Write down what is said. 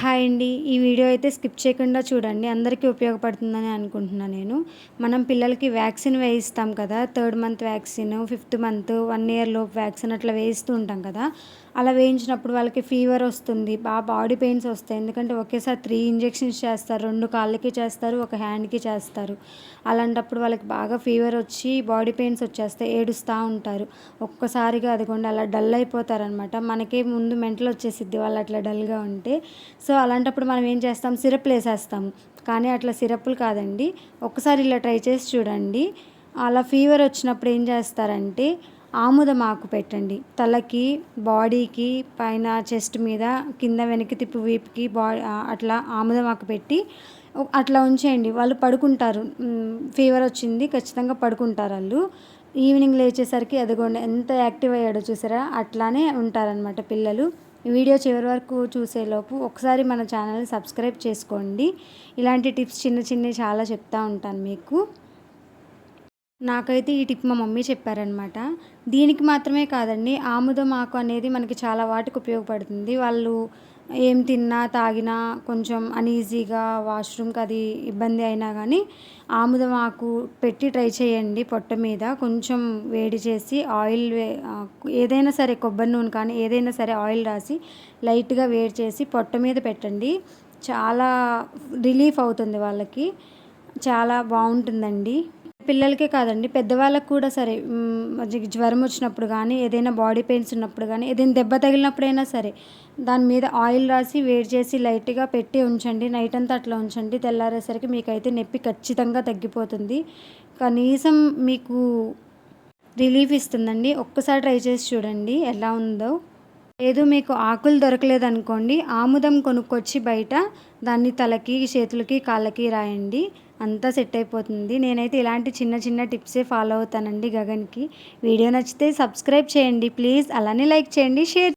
Hi అండి. ఈ video అయితే స్కిప్ చేయకుండా చూడండి. అందరికీ ఉపయోగపడుతుందని అనుకుంటున్నాను నేను. మనం పిల్లలకి వ్యాక్సిన్ వేయిస్తాం కదా. Third month vaccine fifth month one year లోపు వ్యాక్సిన్ అట్లా వేయిస్తూ ఉంటాం కదా. అలా వేయించినప్పుడు వాళ్ళకి ఫీవర్ వస్తుంది బాగా బాడీ పెయిన్స్ వస్తాయి. ఎందుకంటే ఒకేసారి త్రీ ఇంజెక్షన్స్ చేస్తారు. రెండు కాళ్ళకి చేస్తారు ఒక హ్యాండ్కి చేస్తారు. అలాంటప్పుడు వాళ్ళకి బాగా ఫీవర్ వచ్చి బాడీ పెయిన్స్ వచ్చేస్తాయి. ఏడుస్తూ ఉంటారు. ఒక్కసారిగా అదిగోండి అలా డల్ అయిపోతారనమాట. మనకే ముందు మెంటల్ వచ్చేసిద్ది వాళ్ళు అట్లా డల్గా ఉంటే. సో సో అలాంటప్పుడు మనం ఏం చేస్తాం? సిరప్లు వేసేస్తాం కానీ అట్లా సిరప్లు కాదండి. ఒకసారి ఇలా ట్రై చేసి చూడండి. అలా ఫీవర్ వచ్చినప్పుడు ఏం చేస్తారంటే ఆముదం ఆకు పెట్టండి. తలకి బాడీకి పైన చెస్ట్ మీద కింద వెనక్కి తిప్పి వీపుకి బా అట్లా ఆముదం ఆకు పెట్టి అట్లా ఉంచేయండి. వాళ్ళు పడుకుంటారు. ఫీవర్ వచ్చింది ఖచ్చితంగా పడుకుంటారు వాళ్ళు. ఈవినింగ్ లేచేసరికి ఎదగొండ ఎంత యాక్టివ్ అయ్యాడో చూసారా? అట్లానే ఉంటారనమాట పిల్లలు. వీడియో చివరి వరకు చూసేలోపు ఒకసారి మన ఛానల్ని సబ్స్క్రైబ్ చేసుకోండి. ఇలాంటి టిప్స్ చిన్న చిన్నవి చాలా చెప్తా ఉంటాను మీకు. నాకైతే ఈ టిప్ మా మమ్మీ చెప్పారనమాట దీనికి మాత్రమే కాదండి ఆముదం ఆకు అనేది మనకి చాలా వాటికి ఉపయోగపడుతుంది. వాళ్ళు ఏం తిన్నా తాగినా కొంచెం అనీజీగా వాష్రూమ్కి అది ఇబ్బంది అయినా కానీ ఆముదం ఆకు పెట్టి ట్రై చేయండి పొట్ట మీద. కొంచెం వేడి చేసి ఆయిల్ ఏదైనా సరే కొబ్బరి నూనె కానీ ఏదైనా సరే ఆయిల్ రాసి లైట్గా వేడి చేసి పొట్ట మీద పెట్టండి. చాలా రిలీఫ్ అవుతుంది వాళ్ళకి. చాలా బాగుంటుందండి. పిల్లలకే కాదండి పెద్దవాళ్ళకు కూడా సరే. జ్వరం వచ్చినప్పుడు కానీ ఏదైనా బాడీ పెయిన్స్ ఉన్నప్పుడు కానీ ఏదైనా దెబ్బ తగిలినప్పుడైనా సరే దాని మీద ఆయిల్ రాసి వేడి చేసి లైట్గా పెట్టి ఉంచండి. నైట్ అంతా అట్లా ఉంచండి. తెల్లారేసరికి మీకైతే నొప్పి ఖచ్చితంగా తగ్గిపోతుంది. కనీసం మీకు రిలీఫ్ ఇస్తుందండి. ఒక్కసారి ట్రై చేసి చూడండి ఎలా ఉందో. లేదు మీకు ఆకులు దొరకలేదు అనుకోండి ఆముదం కొనుక్కొచ్చి బయట దాన్ని తలకి చేతులకి కాళ్ళకి రాయండి. అంతా సెట్ అయిపోతుంది. నేనైతే ఇలాంటి చిన్న చిన్న టిప్సే ఫాలో అవుతానండి గగన్కి. వీడియో నచ్చితే సబ్స్క్రైబ్ చేయండి. ప్లీజ్ అలానే లైక్ చేయండి షేర్